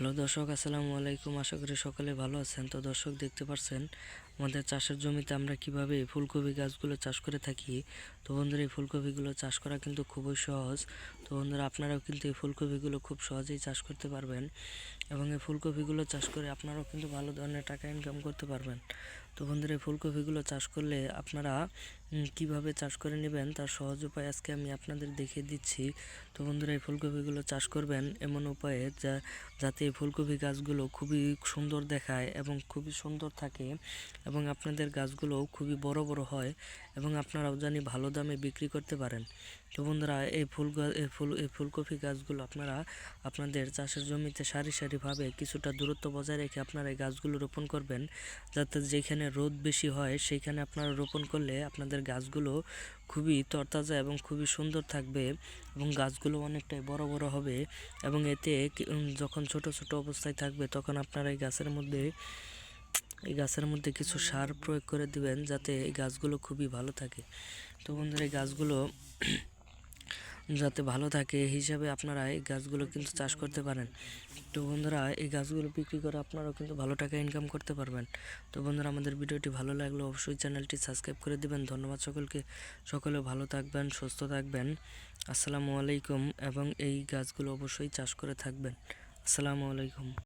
Hello দর্শক আসসালামু আলাইকুম। আশা করি সকলে ভালো আছেন। তো দর্শক দেখতে পাচ্ছেন আমাদের চাষের জমিতে আমরা কীভাবে ফুলকপি গাছগুলো চাষ করে থাকি, তো বন্ধুরা এই ফুলকপিগুলো চাষ করা কিন্তু খুবই সহজ। তো বন্ধুরা আপনারাও কিন্তু এই ফুলকপিগুলো খুব সহজেই চাষ করতে পারবেন এবং এই ফুলকপিগুলো চাষ করে আপনারাও কিন্তু ভালো ধরনের টাকা ইনকাম করতে পারবেন। তো বন্ধুরা এই ফুলকপিগুলো চাষ করলে আপনারা কীভাবে চাষ করে নেবেন তার সহজ উপায় আজকে আমি আপনাদের দেখিয়ে দিচ্ছি। তো বন্ধুরা এই ফুলকপিগুলো চাষ করবেন এমন উপায়ে যা, যাতে এই ফুলকপি গাছগুলো খুবই সুন্দর দেখায় এবং খুবই সুন্দর থাকে এবং আপনাদের গাছগুলোও খুবই বড় বড় হয় এবং আপনারাও জানি ভালো দামে বিক্রি করতে পারেন। তো বন্ধুরা, এই ফুল এই ফুল, এই ফুলকপি গাছগুলো আপনারা আপনাদের চাষের জমিতে সারি সারিভাবে কিছুটা দূরত্ব বজায় রেখে আপনারা এই গাছগুলো রোপণ করবেন। যাতে যেখানে রোদ বেশি হয় সেইখানে আপনারা রোপণ করলে আপনাদের গাছগুলো খুবই তরতাজা এবং খুবই সুন্দর থাকবে এবং গাছগুলো অনেকটাই বড় বড় হবে এবং এতে যখন ছোট ছোট অবস্থায় থাকবে, তখন আপনারা এই গাছের মধ্যে এই গাছের মধ্যে কিছু সার প্রয়োগ করে দিবেন যাতে এই গাছগুলো খুবই ভালো থাকে। তো বন্ধুরা, এই গাছগুলো যাতে ভালো থাকে এই হিসাবে আপনারা এই গাছগুলো কিন্তু চাষ করতে পারেন। তো বন্ধুরা, এই গাছগুলো বিক্রি করে আপনারাও কিন্তু ভালো টাকা ইনকাম করতে পারবেন। তো বন্ধুরা, আমাদের ভিডিওটি ভালো লাগলে অবশ্যই চ্যানেলটি সাবস্ক্রাইব করে দিবেন। ধন্যবাদ সকলকে। সকলে ভালো থাকবেন, সুস্থ থাকবেন। আসসালামু আলাইকুম এবং এই গাছগুলো অবশ্যই চাষ করে থাকবেন। আসসালামু আলাইকুম।